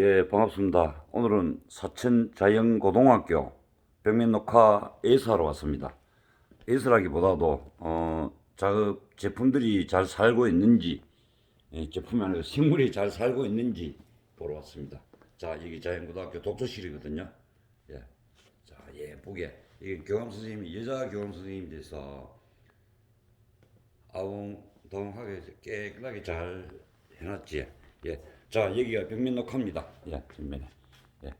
예, 반갑습니다. 오늘은 사천 자연고등학교 벽면 녹화 A사로 왔습니다. A사라기보다도 어, 작업 제품들이 잘 살고 있는지 예, 제품이 아니라 식물이 잘 살고 있는지 보러 왔습니다. 자, 여기 자연고등학교 독서실이거든요. 예, 자, 예쁘게 이게 교감 선생님이 여자 교감 선생님이 돼서 아웅다웅하게 깨끗하게 잘 해놨지. 예. 자, 여기가 벽면 녹화입니다. 예, 뒷면에. 예.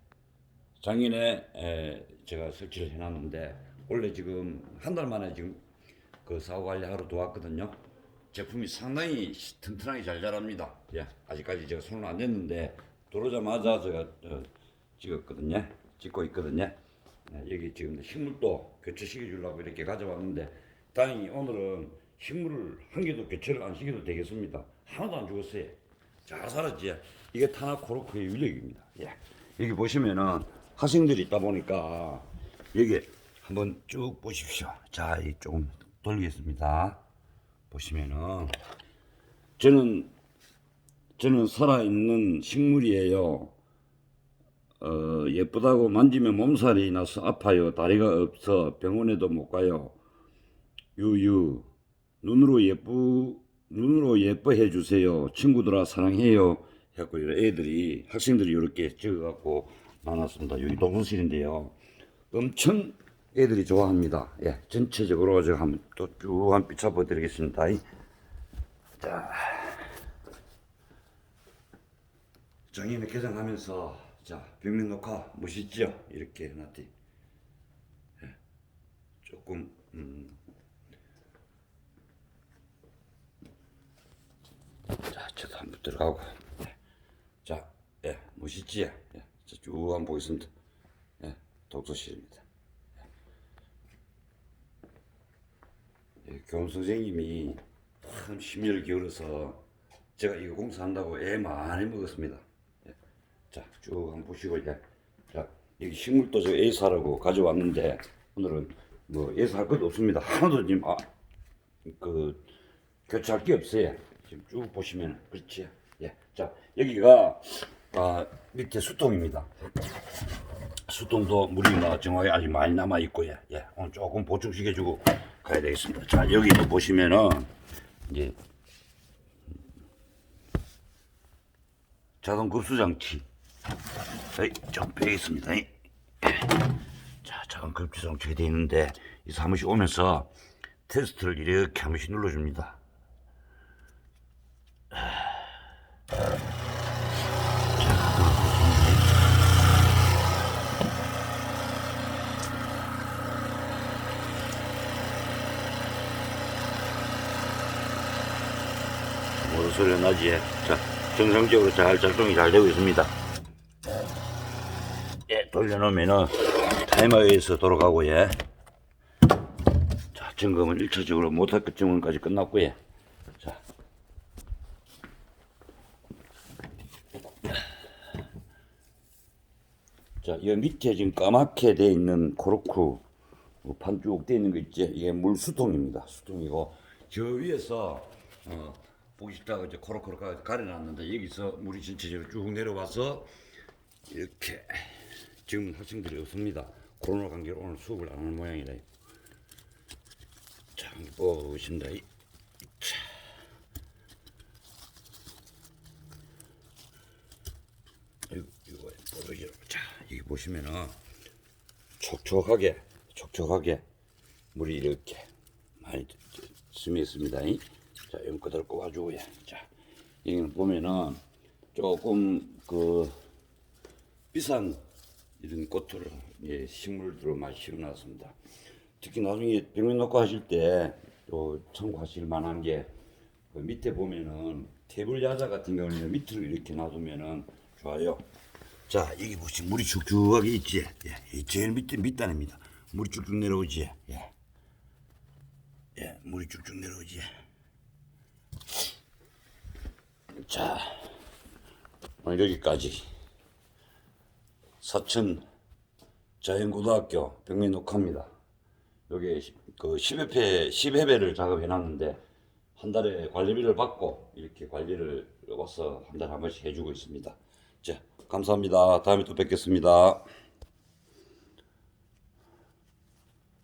작년에 에, 제가 설치를 해놨는데 원래 지금 한 달 만에 지금 그 사후 관리하러 들어왔거든요. 제품이 상당히 시- 튼튼하게 잘 자랍니다. 예, 아직까지 제가 손을 안 댔는데 들어오자마자 제가 어, 찍었거든요. 찍고 있거든요. 예, 여기 지금 식물도 교체시켜 주려고 이렇게 가져왔는데 다행히 오늘은 식물을 한 개도 교체를 안 시켜도 되겠습니다. 하나도 안 죽었어요. 잘 살았지. 이게 타나코르크의 위력입니다. 예. 여기 보시면은 학생들이 있다 보니까 여기 한번 쭉 보십시오. 자, 이 조금 돌리겠습니다. 보시면은 저는 저는 살아있는 식물이에요. 어, 예쁘다고 만지면 몸살이 나서 아파요. 다리가 없어 병원에도 못 가요. 유유 눈으로 예쁘 눈으로 예뻐해 주세요. 친구들아 사랑해요. 해갖고 애들이 학생들이 이렇게 적어갖고 나눴습니다. 여기 동성실인데요. 엄청 애들이 좋아합니다. 예, 전체적으로 제가 한번 또쭉 한번 비춰보 드리겠습니다. 자, 정인을 개장하면서 자 벽면 녹화 멋있죠? 이렇게 해놨지. 예, 조금 음, 자, 저도 한번 들어가고. 예. 자, 예, 멋있지? 예, 자, 쭉 한번 보겠습니다. 예, 독서실입니다. 예. 예, 교원 선생님이 참 심혈을 기울여서 제가 이거 공사한다고 애 많이 먹었습니다. 예. 자, 쭉 한번 보시고, 예. 자, 여기 식물도 저 A사라고 가져왔는데, 오늘은 뭐 A사 할 것도 없습니다. 하나도 지금, 아, 그, 교체할 게 없어요. 지금 쭉 보시면 그렇지. 예. 자 여기가 아, 밑에 수통입니다. 수통도 물이 뭐 정확히 아직 많이 남아 있고요. 예. 오늘 조금 보충시켜주고 가야 되겠습니다. 자 여기도 보시면은 이제 자동 급수 장치. 에이, 좀 빼겠습니다. 이. 자, 자동 급수 장치가 되어 있는데 이 사무실 오면서 테스트를 이렇게 한 번씩 눌러줍니다. 모tor 소리 나지? 자, 정상적으로 잘 작동이 잘 되고 있습니다. 예, 돌려놓으면은 타이머에 의해서 돌아가고, 예. 자, 점검은 1차적으로 모터 끝 점검까지 끝났고요. 자. 자, 이 밑에 지금 까맣게 돼 있는 코르크 판쭉 돼 있는 거 있지? 이게 물 수통입니다. 수통이고 저 위에서 어, 보기 싫다고 이제 가- 가려놨는데 여기서 물이 전체적으로 쭉 내려와서 이렇게 지금 학생들이 없습니다. 코로나 관계로 오늘 수업을 안 하는 보겠습니다. 이- 자. 이거, 보여요. 자, 여기 보시면은 촉촉하게, 촉촉하게 물이 이렇게 많이 스며 있습니다. 자, 이거 그대로 꼽아주고요. 자, 여기는 보면은 조금 그 비싼 이런 꽃을 예, 식물들을 많이 심어놨습니다. 특히 나중에 병원 녹화 하실 때 또 참고하실 만한 게 그 밑에 보면은 테이블 야자 같은 경우는 밑으로 이렇게 놔두면은 좋아요. 자 여기 보시면 물이 쭉쭉하게 있지. 예, 이 제일 밑에 밑단입니다. 물이 쭉쭉 내려오지. 예, 예, 물이 쭉쭉 내려오지. 자 오늘 여기까지 사천 자연고등학교 벽면 녹화입니다. 여기 시- 그 10회패 10회배를 작업해 놨는데 한 달에 관리비를 받고 이렇게 관리를 와서 한 달에 한 번씩 해주고 있습니다. 자, 감사합니다. 다음에 또 뵙겠습니다.